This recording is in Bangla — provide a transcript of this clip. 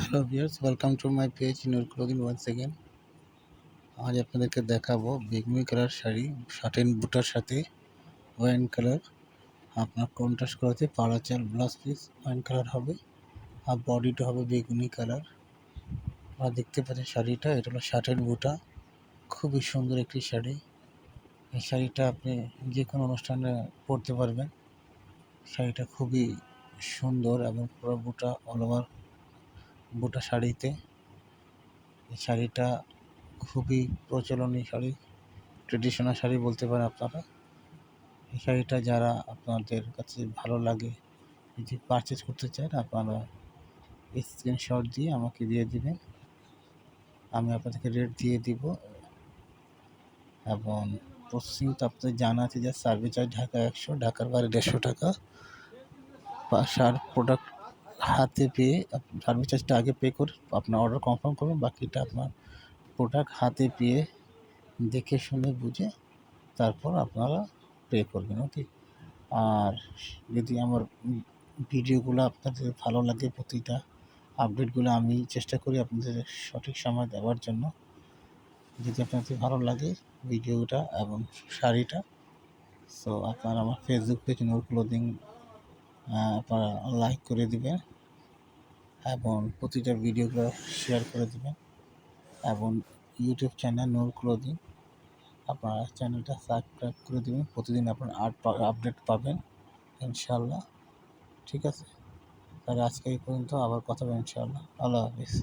Hello viewers welcome to my page ইনোর clothing once second আজ আপনাদেরকে দেখাবো বেগুনি কালার শাড়ি শার্টেন বুটার সাথে ওয়াইন কালার আপনার কন্ট্রাস্ট করাতে পাড়া চাল ব্লাউজ পিস ওয়াইন কালার হবে আর বডিটা হবে বেগুনি কালার। আপনারা দেখতে পাচ্ছেন শাড়িটা, এটা হলো শার্টেন বুটা। খুবই সুন্দর একটি শাড়ি। এই শাড়িটা আপনি যে কোনো অনুষ্ঠানে পরতে পারবেন। শাড়িটা খুবই সুন্দর এবং পুরো বুটা অল ওভার বুটা শাড়িতে। এই শাড়িটা খুবই প্রচলনী শাড়ি ট্রেডিশনাল শাড়ি বলতে পারেন আপনারা। এই শাড়িটা যারা আপনাদের কাছে ভালো লাগে, যদি পারচেস করতে চান, আপনারা স্ক্রিনশট দিয়ে আমাকে দিয়ে দিবেন। আমি আপনাদেরকে রেট দিয়ে দিব। এবং প্রসেসিং তো আপনাদের জানা আছে যে সার্ভিস চার্জ ঢাকা একশো, ঢাকার বাইরে দেড়শো টাকা। সার প্রোডাক্ট হাতে পেয়ে সার্ভিস চার্জটা আগে পে করে আপনার অর্ডার কনফার্ম করুন, বাকিটা আপনার প্রোডাক্ট হাতে পেয়ে দেখে শুনে বুঝে তারপর আপনারা পে করবেন ওকে আর যদি আমার ভিডিওগুলো আপনাদের ভালো লাগে, প্রতিটা আপডেটগুলো আমি চেষ্টা করি আপনাদের সঠিক সময় দেওয়ার জন্য। যদি আপনাদের ভালো লাগে ভিডিওটা এবং শাড়িটা সো আপনারা আমার ফেসবুক পেজ নোর ক্লোদিং আপনারা লাইক করে দিবেন। এবং প্রতিটা ভিডিওগুলো শেয়ার করে দেবেন। এবং ইউটিউব চ্যানেল নোর ক্লোদিং আপনার চ্যানেলটা সাবস্ক্রাইব করে দেবেন। প্রতিদিন আপনার আপডেট পাবেন ইনশাল্লাহ ঠিক আছে? তাহলে আজকে এই পর্যন্ত আবার কথা হবে ইনশাল্লাহ আল্লাহ হাফিজ।